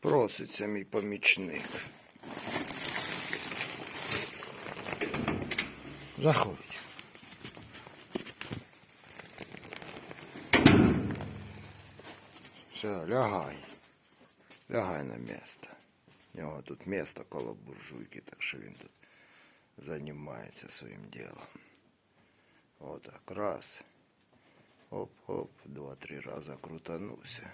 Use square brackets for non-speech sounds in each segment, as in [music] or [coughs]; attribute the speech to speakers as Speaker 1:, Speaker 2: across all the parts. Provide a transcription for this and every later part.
Speaker 1: Проситься мій помічник. Заходь. Все, лягай. Лягай на місце. У нього тут місто коло буржуйки, так що він тут займається своїм ділом. Отак, раз. Оп-оп, два-три рази крутанувся.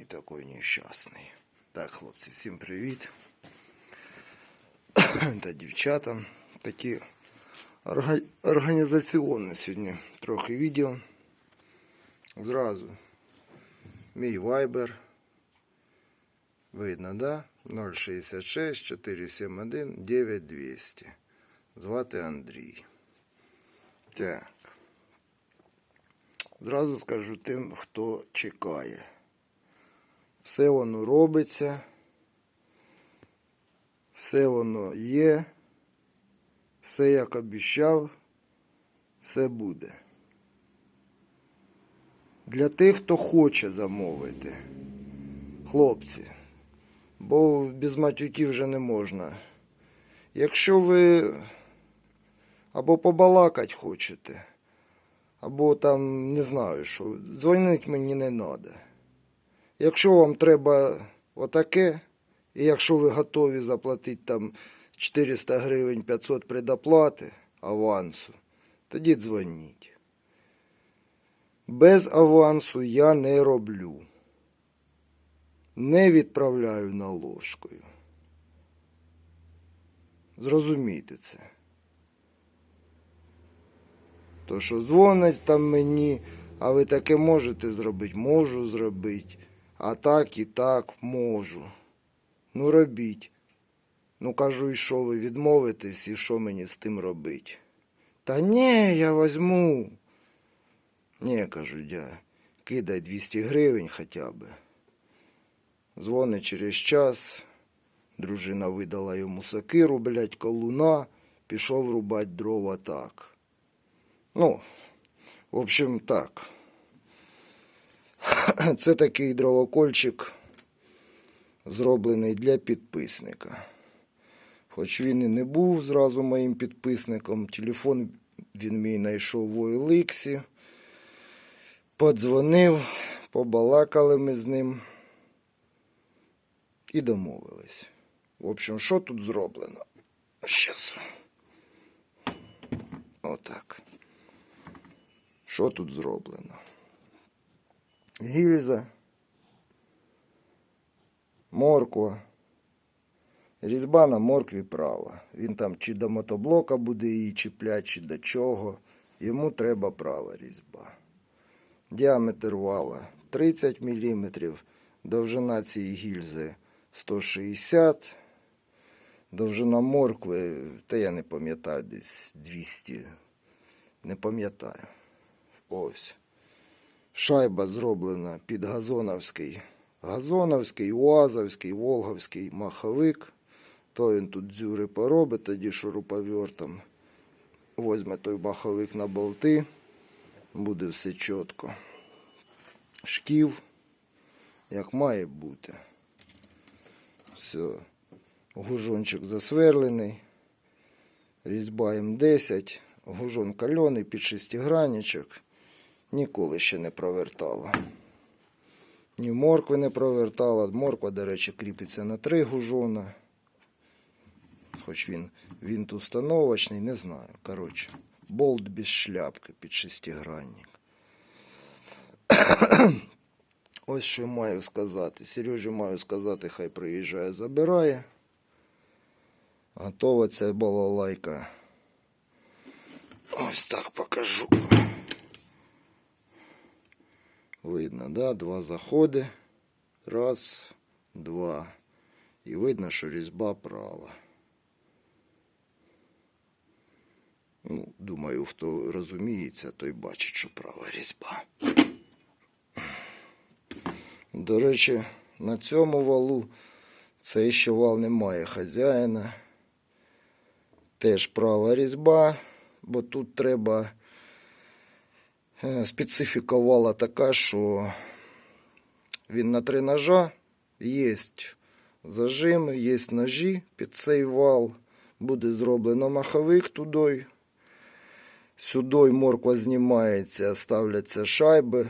Speaker 1: І такий нещасний. Так, хлопці, всім привіт. [coughs] Та дівчата. Такі орга... організаційні сьогодні трохи відео. Зразу. Мій вайбер. Видно, да? 066 471 9200. Звати Андрій. Так. Зразу скажу тим, хто чекає. Все воно робиться. Все воно є. Все як обіщав. Все буде. Для тих, хто хоче замовити. Хлопці. Бо без матюків вже не можна. Якщо ви або побалакать хочете, або там не знаю що, дзвонить мені не треба. Якщо вам треба отаке, і якщо ви готові заплатити там 400 гривень 500 предоплати авансу, тоді дзвоніть. Без авансу я не роблю. Не відправляю наложкою. Зрозумійте це. То, що дзвонить там мені, а ви таке можете зробити? Можу зробити. А так і так можу. Ну робіть. Ну кажу, і що ви відмовитесь, і що мені з тим робить? Та ні, я возьму. Ні, кажу, я, кидай 200 гривень хоча б. Дзвонить через час. Дружина видала йому сокиру, блядь, колуна, пішов рубати дрова так. Ну, в общем, так. [clears throat] Це такий дровокольчик, зроблений для підписника. Хоч він і не був зразу моїм підписником, телефон він мій знайшов в OLX. Подзвонив, побалакали ми з ним і домовились. В общем, що тут зроблено? Щас. Отак. Що тут зроблено? Гільза, морква, різьба на моркві права. Він там чи до мотоблока буде її чіплять, чи до чого. Йому треба права різьба. Діаметр вала 30 мм, довжина цієї гільзи 160 Довжина моркви, та я не пам'ятаю, десь 200. Не пам'ятаю. Ось. Шайба зроблена під газоновський. Газоновський, УАЗовський, Волговський маховик. То він тут дзюри поробить, тоді шуруповертом. Возьме той маховик на болти. Буде все чітко. Шків, як має бути. Все. Гужончик засверлений. Різьба М10. Гужон кальоний під шестигранничок. Ніколи ще не провертала. Ні моркви не провертала. Морква, до речі, кріпиться на три гужона. Хоч він, він тут установочний, не знаю. Коротше, болт без шляпки під шестигранник. [coughs] Ось що маю сказати. Сережі маю сказати, хай приїжджає, забирає. Готова ця балалайка. Ось так покажу. Видно, да? Два заходи. Раз, два. І видно, що різьба права. Ну, думаю, хто розуміється, той бачить, що права різьба. До речі, на цьому валу цей ще вал не має хазяїна. Теж права різьба, бо тут треба специфіка вала така, що Він на три ножа. Є зажими, є ножі під цей вал. Буде зроблено маховик туди. Сюди морква знімається, ставляться шайби,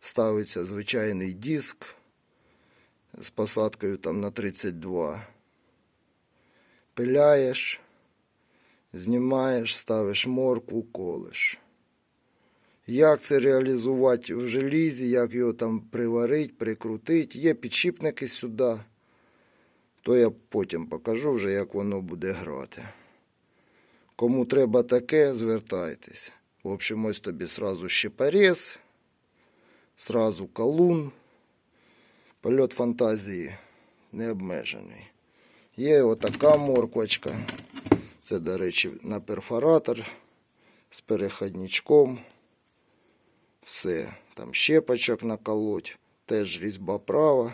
Speaker 1: ставиться звичайний диск з посадкою там на 32. Пиляєш, знімаєш, ставиш моркву, колиш. Як це реалізувати в желізі, як його там приварити, прикрутити. Є підшипники сюди. То я потім покажу вже, як воно буде грати. Кому треба таке, звертайтесь. В общем, ось тобі сразу щепорез, сразу колун. Польот фантазії не обмежений. Є отака морквочка. Це, до речі, на перфоратор з переходничком. Все. Там щепочок наколоть. Теж різьба права,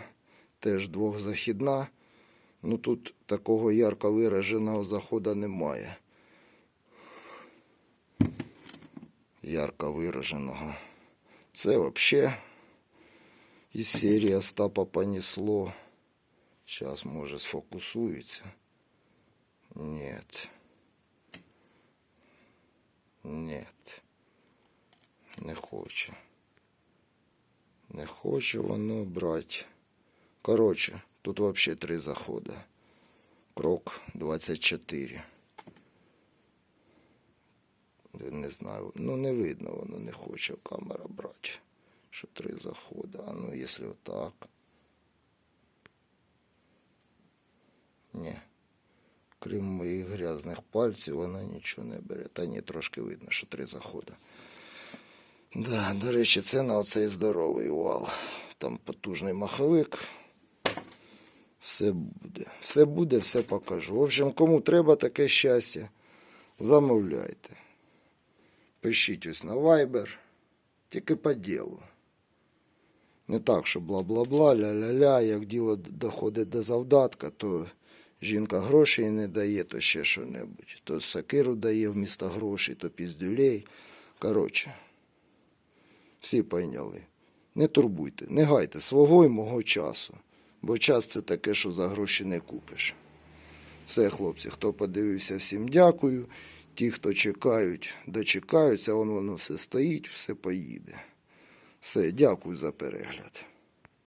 Speaker 1: теж двохзахідна. Ну тут такого ярко вираженого заходу немає. Ярко вираженого. Це взагалі із серії Остапа понесло. Зараз, може, сфокусується. Нет. Нет. Не хоче. Не хоче воно брати. Коротше, тут взагалі три заходи. Крок 24. Не знаю. Ну не видно, воно не хоче камера брати. Що три заходи. А ну якщо отак. Ні. Крім моїх грязних пальців, вона нічого не бере. Та ні, трошки видно, що три заходи. Да, до речі, це на оцей здоровий вал. Там потужний маховик. Все буде. Все буде, все покажу. В общем, кому треба таке щастя, замовляйте. Пишіть ось на Viber. Тільки по ділу. Не так, що бла-бла-бла, ля-ля-ля, як діло доходить до завдатка, то жінка грошей не дає, то ще що-небудь. То сакиру дає вмісто грошей, то піздюлей. Коротше, всі пойняли. Не турбуйте, не гайте свого і мого часу. Бо час це таке, що за гроші не купиш. Все, хлопці, хто подивився, всім дякую. Ті, хто чекають, дочекаються, он воно все стоїть, все поїде. Все, дякую за перегляд.